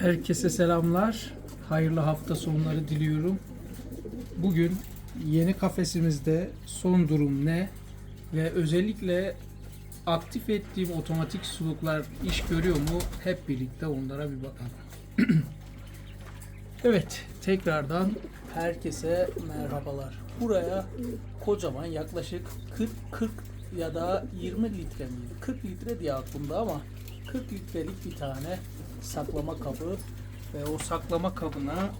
Herkese selamlar. Hayırlı hafta sonları diliyorum. Bugün yeni kafesimizde son durum ne ve özellikle aktif ettiğim otomatik suluklar iş görüyor mu hep birlikte onlara bir bakalım. evet, tekrardan herkese merhabalar. Buraya kocaman yaklaşık 40 40 ya da 20 litre miydi? 40 litre diye aklımda ama 40 litrelik bir tane saklama kabı ve o saklama kabına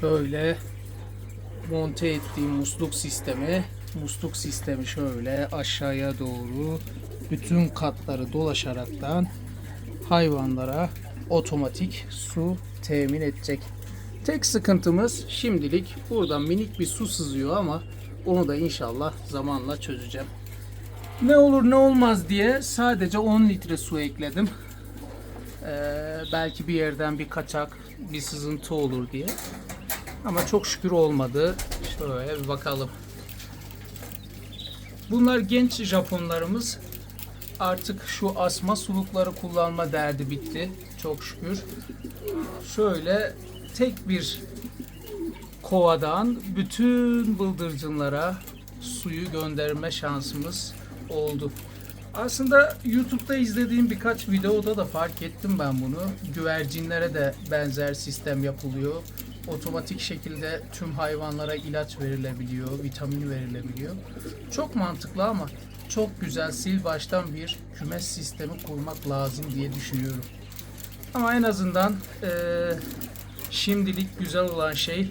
şöyle monte ettiğim musluk sistemi musluk sistemi şöyle aşağıya doğru bütün katları dolaşaraktan hayvanlara otomatik su temin edecek. Tek sıkıntımız şimdilik buradan minik bir su sızıyor ama onu da inşallah zamanla çözeceğim. Ne olur ne olmaz diye sadece 10 litre su ekledim. Ee, belki bir yerden bir kaçak, bir sızıntı olur diye. Ama çok şükür olmadı. Şöyle bir bakalım. Bunlar genç Japonlarımız. Artık şu asma sulukları kullanma derdi bitti. Çok şükür. Şöyle tek bir kovadan bütün bıldırcınlara suyu gönderme şansımız oldu. Aslında YouTube'da izlediğim birkaç videoda da fark ettim ben bunu. Güvercinlere de benzer sistem yapılıyor. Otomatik şekilde tüm hayvanlara ilaç verilebiliyor, vitamin verilebiliyor. Çok mantıklı ama çok güzel sil baştan bir kümes sistemi kurmak lazım diye düşünüyorum. Ama en azından eee, şimdilik güzel olan şey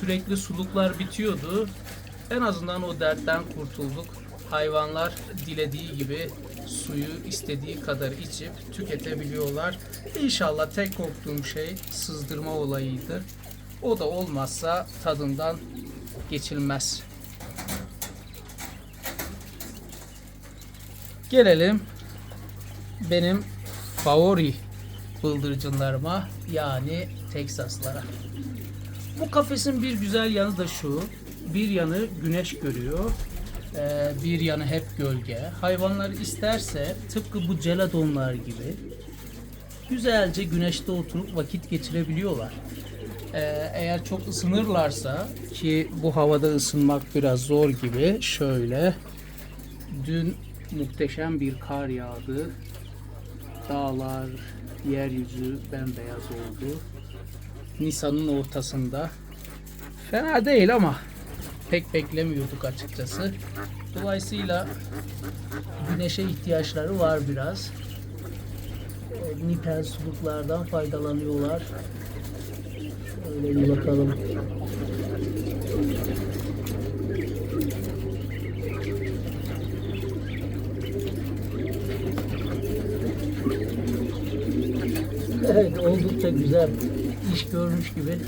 sürekli suluklar bitiyordu. En azından o dertten kurtulduk. Hayvanlar dilediği gibi suyu istediği kadar içip tüketebiliyorlar. İnşallah tek korktuğum şey sızdırma olayıydı. O da olmazsa tadından geçilmez. Gelelim benim favori bıldırcınlarıma yani Teksaslara. Bu kafesin bir güzel yanı da şu. Bir yanı güneş görüyor. Ee, Bir yanı hep gölge. Hayvanlar isterse tıpkı bu celadonlar gibi güzelce güneşte oturup vakit geçirebiliyorlar. Ee, Eğer çok ısınırlarsa ki bu havada ısınmak biraz zor gibi şöyle dün muhteşem bir kar yağdı. Dağlar, yeryüzü bembeyaz oldu. Nisan'ın ortasında. Fena değil ama pek beklemiyorduk açıkçası. Dolayısıyla güneşe ihtiyaçları var biraz. E, Nipel suluklardan faydalanıyorlar. Şöyle bir bakalım. Evet oldukça güzel iş görmüş gibi.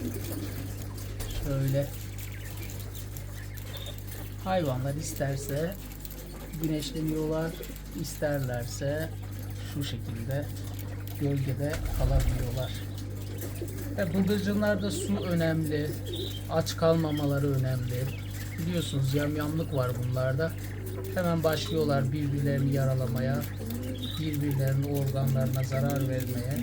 Şöyle hayvanlar isterse güneşleniyorlar, isterlerse şu şekilde gölgede kalabiliyorlar. E, bıldırcınlarda su önemli, aç kalmamaları önemli. Biliyorsunuz yamyamlık var bunlarda. Hemen başlıyorlar birbirlerini yaralamaya, birbirlerinin organlarına zarar vermeye.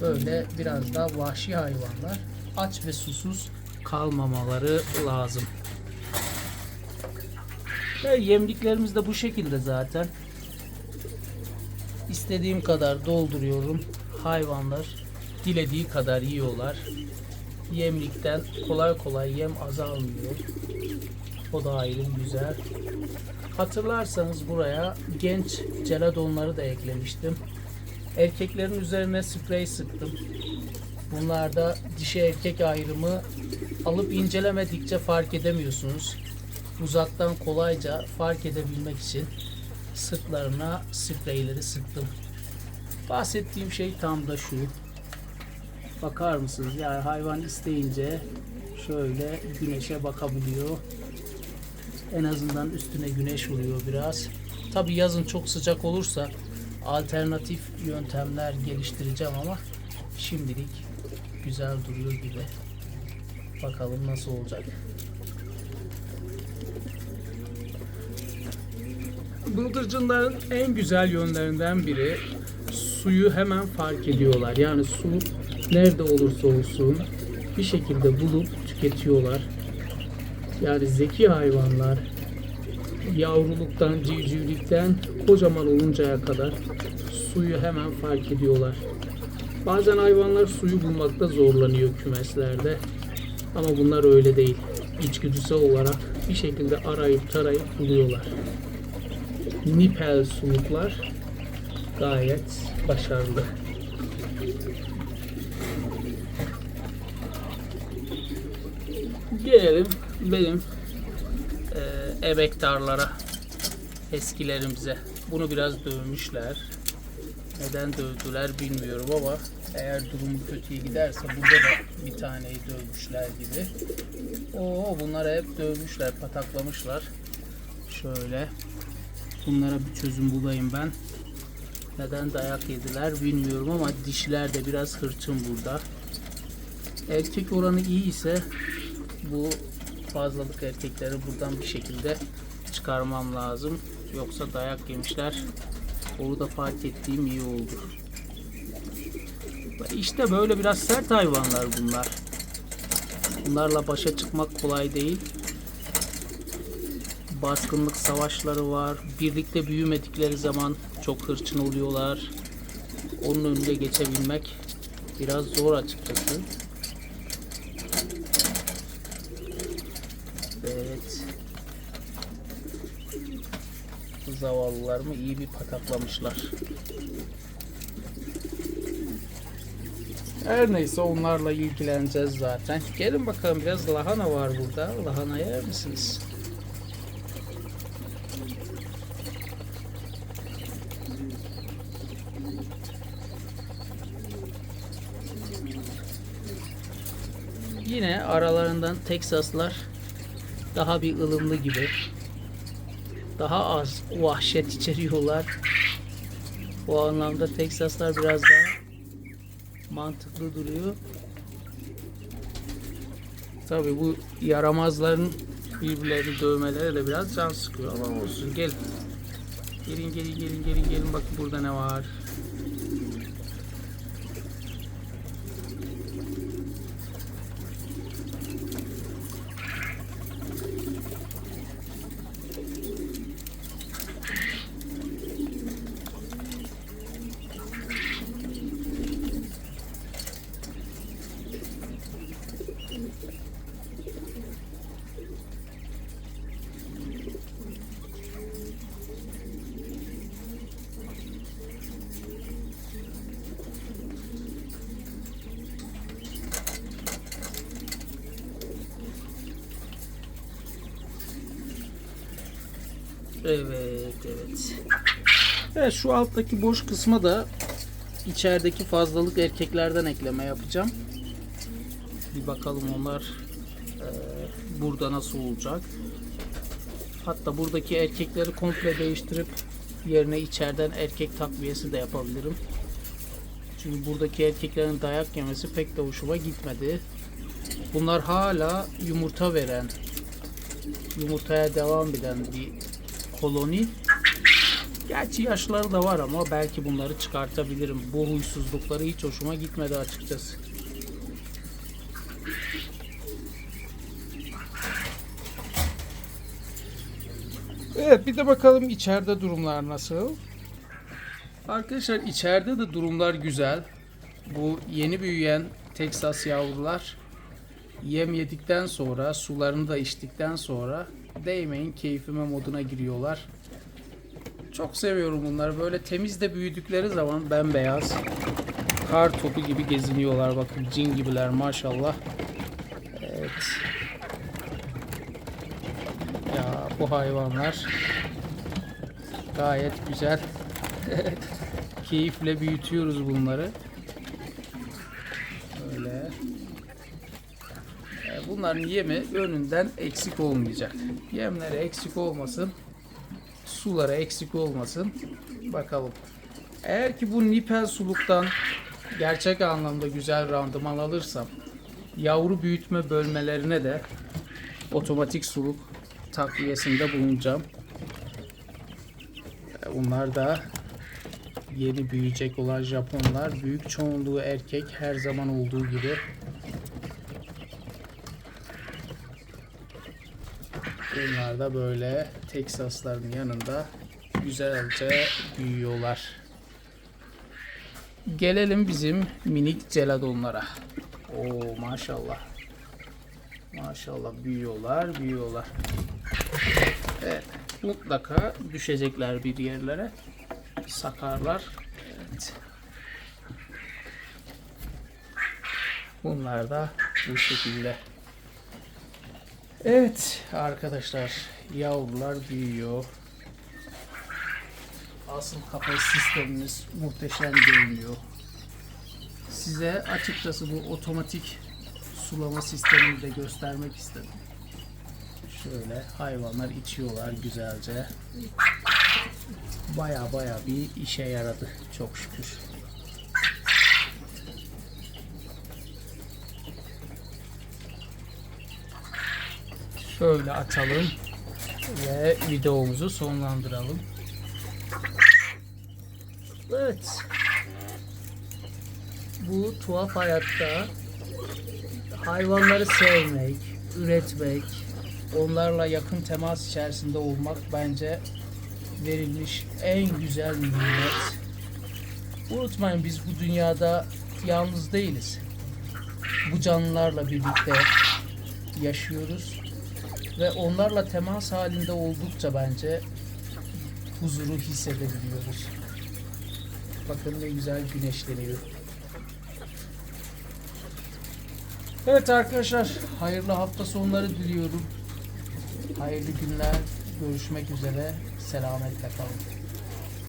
Böyle biraz daha vahşi hayvanlar aç ve susuz kalmamaları lazım. Yemliklerimiz de bu şekilde zaten. İstediğim kadar dolduruyorum. Hayvanlar dilediği kadar yiyorlar. Yemlikten kolay kolay yem azalmıyor. O da ayrı güzel. Hatırlarsanız buraya genç celadonları da eklemiştim. Erkeklerin üzerine sprey sıktım. Bunlarda dişi erkek ayrımı alıp incelemedikçe fark edemiyorsunuz. Uzaktan kolayca fark edebilmek için sırtlarına spreyleri sıktım. Bahsettiğim şey tam da şu. Bakar mısınız? Yani hayvan isteyince şöyle güneşe bakabiliyor. En azından üstüne güneş vuruyor biraz. Tabi yazın çok sıcak olursa alternatif yöntemler geliştireceğim ama şimdilik güzel duruyor gibi. Bakalım nasıl olacak. Bıldırcınların en güzel yönlerinden biri suyu hemen fark ediyorlar. Yani su nerede olursa olsun bir şekilde bulup tüketiyorlar. Yani zeki hayvanlar yavruluktan, civcivlikten kocaman oluncaya kadar suyu hemen fark ediyorlar. Bazen hayvanlar suyu bulmakta zorlanıyor kümeslerde. Ama bunlar öyle değil. İçgüdüsel olarak bir şekilde arayıp tarayıp buluyorlar. Nipel suluklar gayet başarılı. Gelelim benim eee emektarlara, eskilerimize. Bunu biraz dövmüşler. Neden dövdüler bilmiyorum ama eğer durumu kötüye giderse burada da bir taneyi dövmüşler gibi. Oo bunları hep dövmüşler, pataklamışlar. Şöyle. Bunlara bir çözüm bulayım ben. Neden dayak yediler bilmiyorum ama dişler de biraz hırçın burada. Erkek oranı iyi ise bu fazlalık erkekleri buradan bir şekilde çıkarmam lazım. Yoksa dayak yemişler. Onu da fark ettiğim iyi oldu. İşte böyle biraz sert hayvanlar bunlar. Bunlarla başa çıkmak kolay değil. Baskınlık savaşları var. Birlikte büyümedikleri zaman çok hırçın oluyorlar. Onun önünde geçebilmek biraz zor açıkçası. Evet. Zavallılarımı iyi bir pataklamışlar. Her neyse onlarla ilgileneceğiz zaten. Gelin bakalım biraz lahana var burada. Lahana yer misiniz? Yine aralarından Teksaslar daha bir ılımlı gibi. Daha az vahşet içeriyorlar. Bu anlamda Teksaslar biraz daha mantıklı duruyor. Tabii bu yaramazların birbirlerini dövmeleri de biraz can sıkıyor ama olsun. Gelin. Gelin gelin gelin gelin gelin bakın burada ne var. Evet, evet. Evet, şu alttaki boş kısma da içerideki fazlalık erkeklerden ekleme yapacağım. Bir bakalım onlar e, burada nasıl olacak. Hatta buradaki erkekleri komple değiştirip yerine içeriden erkek takviyesi de yapabilirim. Çünkü buradaki erkeklerin dayak yemesi pek de hoşuma gitmedi. Bunlar hala yumurta veren, yumurtaya devam eden bir koloni. Gerçi yaşları da var ama belki bunları çıkartabilirim. Bu huysuzlukları hiç hoşuma gitmedi açıkçası. Evet bir de bakalım içeride durumlar nasıl. Arkadaşlar içeride de durumlar güzel. Bu yeni büyüyen Texas yavrular yem yedikten sonra sularını da içtikten sonra değmeyin keyfime moduna giriyorlar. Çok seviyorum bunları. Böyle temiz de büyüdükleri zaman bembeyaz kar topu gibi geziniyorlar. Bakın cin gibiler maşallah. Evet. Ya bu hayvanlar gayet güzel. Keyifle büyütüyoruz bunları. Böyle. E, Bunların yemi önünden eksik olmayacak. Yemleri eksik olmasın. Suları eksik olmasın. Bakalım. Eğer ki bu nipel suluktan gerçek anlamda güzel randıman alırsam yavru büyütme bölmelerine de otomatik suluk takviyesinde bulunacağım. E, Bunlar da yeni büyüyecek olan Japonlar. Büyük çoğunluğu erkek her zaman olduğu gibi. Bunlar da böyle Teksasların yanında güzelce büyüyorlar. Gelelim bizim minik celadonlara. Oo maşallah. Maşallah büyüyorlar, büyüyorlar. Evet, mutlaka düşecekler bir yerlere. Sakarlar. Evet. Bunlar da bu şekilde. Evet arkadaşlar, yavrular büyüyor. Asıl kafes sistemimiz muhteşem görünüyor. Size açıkçası bu otomatik sulama sistemini de göstermek istedim. Şöyle hayvanlar içiyorlar güzelce. Baya baya bir işe yaradı çok şükür. Şöyle açalım ve videomuzu sonlandıralım. Evet. Bu tuhaf hayatta hayvanları sevmek, üretmek, onlarla yakın temas içerisinde olmak bence verilmiş en güzel nimet. Unutmayın biz bu dünyada yalnız değiliz. Bu canlılarla birlikte yaşıyoruz ve onlarla temas halinde oldukça bence huzuru hissedebiliyoruz. Bakın ne güzel güneşleniyor. Evet arkadaşlar, hayırlı hafta sonları diliyorum. Hayırlı günler, görüşmek üzere. Selametle kalın.